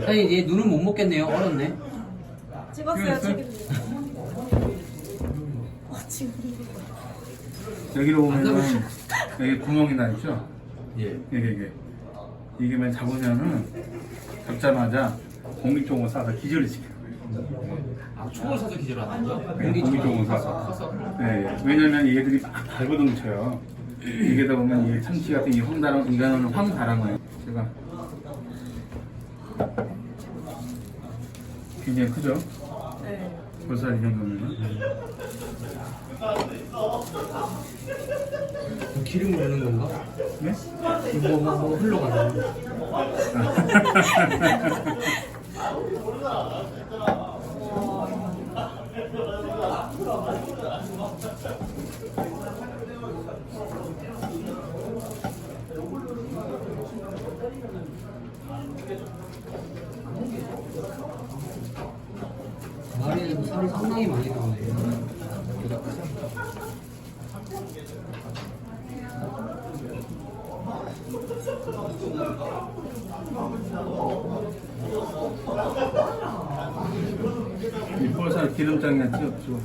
사장님 얘 눈은 못 먹겠네요. 얼었네. 찍었어요, 찍었어요? 지금. 아, 지금. 여기로 보면은 나오죠. 여기 구멍이 나 있죠? 예. 이게 이게 이게 만 잡으면은 잡자마자 공기 쪽으로 쏴서 기절을 시켜. 아 총을 사서 기절하는 거? 공기 쪽으로 쏴서. 네, 왜냐면 얘들이 막 발버둥 쳐요. 이게다 보면 이 참치 같은 이 황다랑 이거는 황다랑어예요. 제가 굉장히 크죠? 네. 벌써 이 정도면은. 기름 흐르는 건가? 네? 뭐, 뭐, 뭐 흘러가는 거. 마리에도 살이 상당히 많이 나오네요. 이 볼살 기름장에 찍어주고.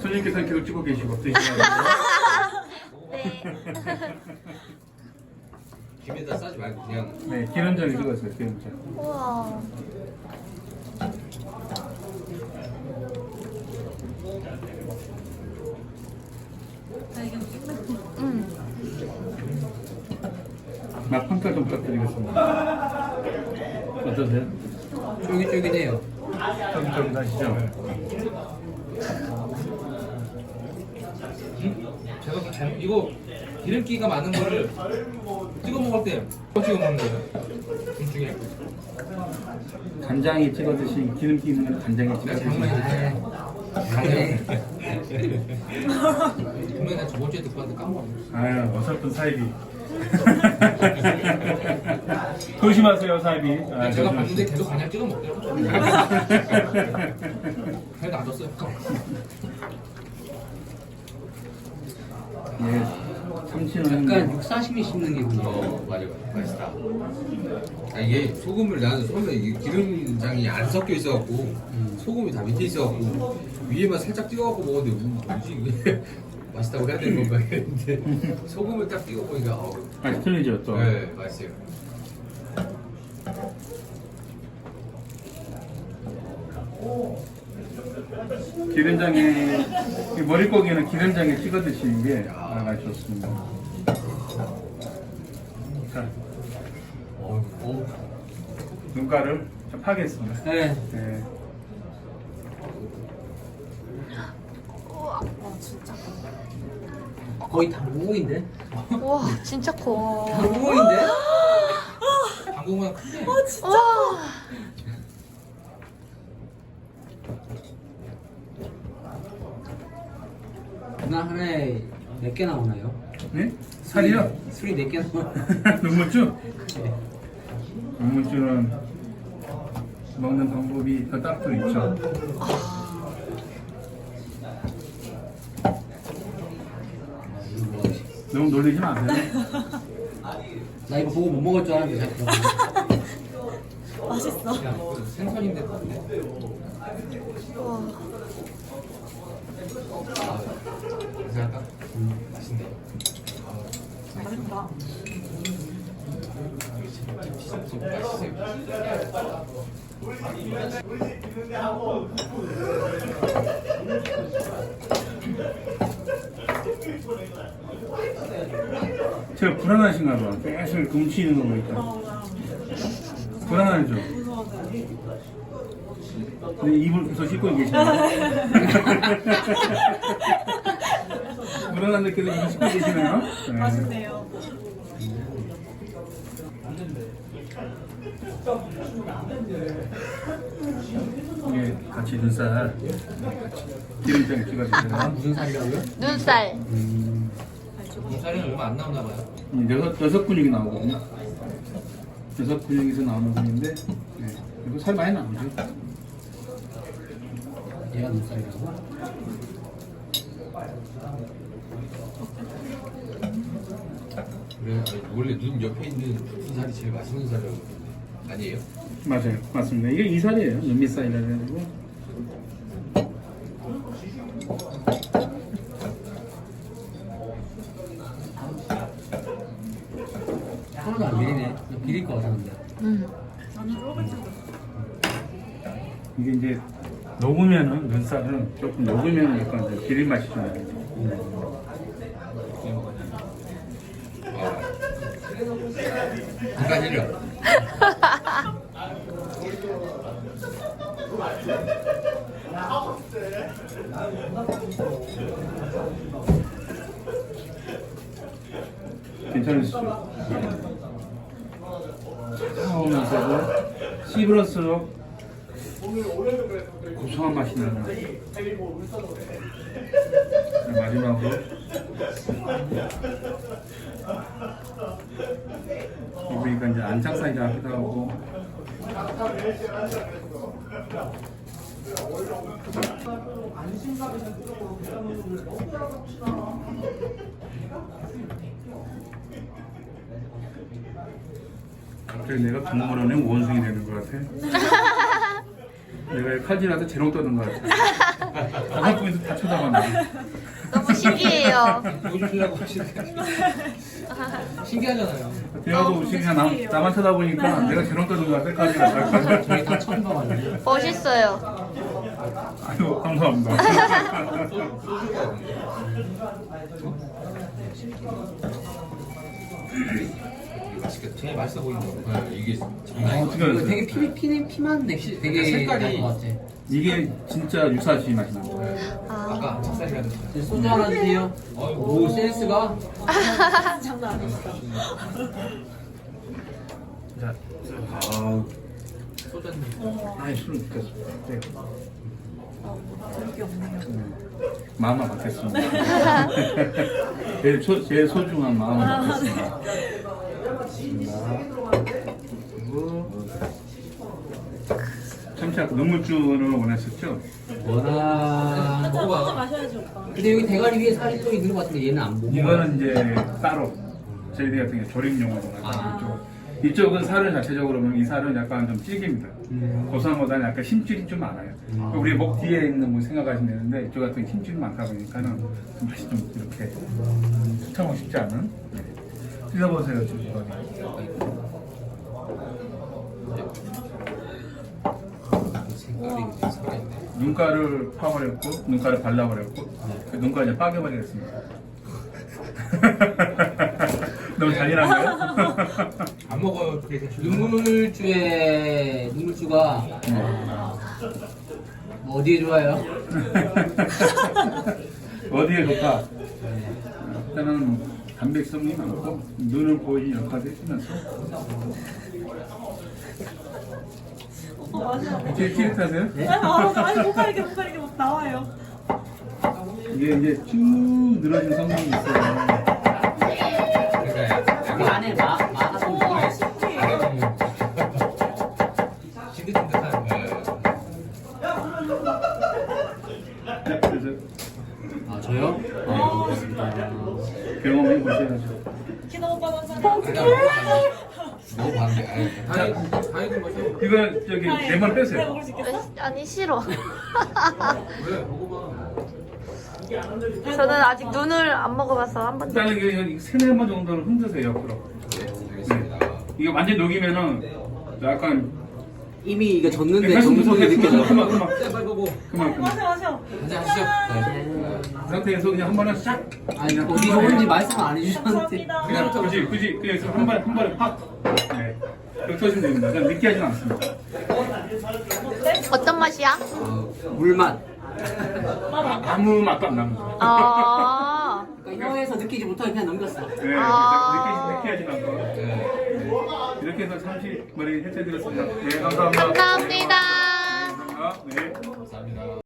손님께서 계속 찍고 계시고 드시라고. 네. 김에다 싸지 말고 그냥 네, 기름장에 찍었어요, 기름장. 우와. 응. 맛 평가 좀 부탁드리겠습니다. 어떠세요? 쫄깃쫄깃해요. 쫄깃쫄깃하시죠? 제가 잘 이거 기름기가 많은 거를 찍어 먹을 때뭐 찍어 먹는 거예요? 둘 중에 간장에 찍어 드신 기름기 있는 걸 간장에 찍어 드시면 장난이지 분명히 나 저번 주에 듣고 왔는데 까먹었네 아유, 어설픈 사이비. 조심하세요, 사이비. 아, 제가. 봤는데 계속 간장 찍어 먹더라고 그래도 안 뒀어요 예, 참치는 약간 육사시미 씹는 기분이에요. 어 맞아 맛있다. 아 이게 소금을 나는 처음에 이게 기름장이 안 섞여 있어갖고 소금이 다 밑에 있어갖고 위에만 살짝 찍어갖고 먹었는데 음, 뭐지 이게? 맛있다고 해야 되는 건가 했는데 소금을 딱 찍어 보니까 어, 아, 틀리죠, 또. 네 맛있어요 기름장에, 이 머릿고기는 기름장에 찍어 드시는 게 아, 맛이 좋습니다. 자, 어, 어. 눈가를 좀 파겠습니다. 네. 네. 우와. 와, 진짜. 거의 당구공인데? 우와, 진짜 커. 당구공인데? 한국만 크네 와. 누나 하나에 몇 개 나오나요? 네? 살이요? 술이 몇 개 나오나요? 눈물주? 눈물주는 먹는 방법이 더 딱도 있죠. 너무 놀리지 마세요. 나 이거 보고 못 먹을 줄 알았는데 자꾸. 맛있어. 야, 이거 생선인데 같네 우와. 괜찮을까? 맛있다. 제가 불안하신가 봐. 계속 금치는 거 보니까. 불안하죠? 근데 입을 계속 씻고 계시네요. 불안한데 계속 계시네요. 네. 맛있네요. 이게 같이 눈살 기름장 아 찍어주세요. 무슨 살이라고요? 눈살. 음. 쌀이 얼마 안 나오나 봐요 음, 여섯, 여섯 근육이 나오거든요. 여섯 근육에서 나오는 근육인데, 네. 이거 살 많이 나오죠. 얘가 눈살이라고? 그래 아니, 원래 눈 옆에 있는 굵은 살이 제일 맛있는 살이라고 그러는데 아니에요? 맞아요. 맞습니다. 이게 이살이에요. 눈밑살이라 해가지고. 하나도 안 비리네. 비릴 것 같았는데. 음. 이게 이제 녹으면은 눈살은 조금 녹으면 약간 이제 비린 맛이 좀 나요. 잠깐 일려 괜찮으시죠? 차오면서도 씹을수록 고소한 맛이 나는 자, 마지막으로 입으니까 이제 안착사이다 하기도 하고 그래서 내가 동물원의 원숭이 되는 것 같아. 내가 칼질하다 재롱 떠는 것 같아. 다섯 분이서 다 쳐다봤네. 너무 신기해요. 보여주려고 하시는데 신기하잖아요 대화도 없이 그냥 남, 나만 쳐다보니까 내가 재롱 떠는 것 같아. 칼질하다. 저희 다 처음 봐봤는데. 멋있어요. 아유, 감사합니다. 맛있겠다 제일 맛있어 보이는 거 네, 이게 어, 장난이 어떻게 이거? 되게 피, 피, 피만 넥시 되게 색깔이-. 이게 진짜 유사시 맛이 나. 아, 아 소주 하나 주세요. 오, 센스가. 장난 아니었어. 자, 아 소주 한 잔. 아이 술을 느꼈어. 네. 저렇게 없네요. 마음을 받겠습니다. 제일, 소, 제일 소중한 마음을 받겠습니다. 그리고 참치 아까 눈물주를 원했었죠? 워낙. 진짜 먼저 마셔야지 오빠. 근데 여기 대가리 위에 살이 또 있는 것 같은데 얘는 안 보고. 이거는 이제 따로 저희들 같은 게 조림용으로 아. 이쪽 이쪽은 살은 자체적으로 보면 이 살은 약간 좀 질깁니다. 음. 고소한보다는 약간 힘줄이 좀 많아요. 음. 우리 목 뒤에 있는 거 생각하시면 되는데 이쪽 같은 힘줄이 많다 보니까는 좀 맛이 좀 이렇게 수정하고 싶지 않은. 네. 드셔보세요, 지금 이거는. 색깔이 되게 살아있네 눈가를 파버렸고 눈가를 발라버렸고 그 눈가 이제 빠개버리겠습니다. 너무 잔인한가요? 안 먹어요 되게 눈물주에 눈물주가 뭐 어디에 좋아요? 어디에 좋다? 일단은 단백성이 많고 눈을 보이는 역할을 해주면서 오빠 마셔야 돼. 제일 찌릿하세요? 아, 아니 못 가리게 못 가리게 못 나와요. 이게 이제 쭉 늘어진 성분이 있어요. 그러니까 그 안에 마, 마가 좀 들어가 있어. 찐득찐득한 그래서 아, 저요? 네, 알겠습니다. 경험해 보셔야죠. 기도 오빠 감사합니다. 너무 반대 다이 다이도 마셔 이거 저기 내말 내가 빼세요. 먹을 수 있겠어? 아니 싫어. 왜 먹어봐 저는 아직 눈을 안 먹어봐서 한 번도. 일단은 이게 세네 번 정도는 흔드세요 옆으로. 네 알겠습니다 이게 완전 녹이면은 약간 이미 이게 졌는데 정성이 그만 느껴져. 그만 그만 네 빨리 먹어 그만 그만. 마셔 마셔. 하시죠 네. 그 상태에서 그냥 한 번에 싹 아니, 어디 좋은지 말씀 안 해주셨는데. 그냥 굳이 굳이 그냥 한 번에 한 번에 팍. 네. 이렇게 하시면 됩니다. 그냥 느끼하진 않습니다. 어떤 맛이야? 어, 물맛. 아무 맛도 안 납니다. 아. 그러니까 혀에서 느끼지 못하게 그냥 넘겼어. 네, 아. 느끼지 느끼하진 않고. 네. 이렇게 해서 참치 머리 해체드렸습니다. 네, 감사합니다. 감사합니다. 감사합니다. 네. 감사합니다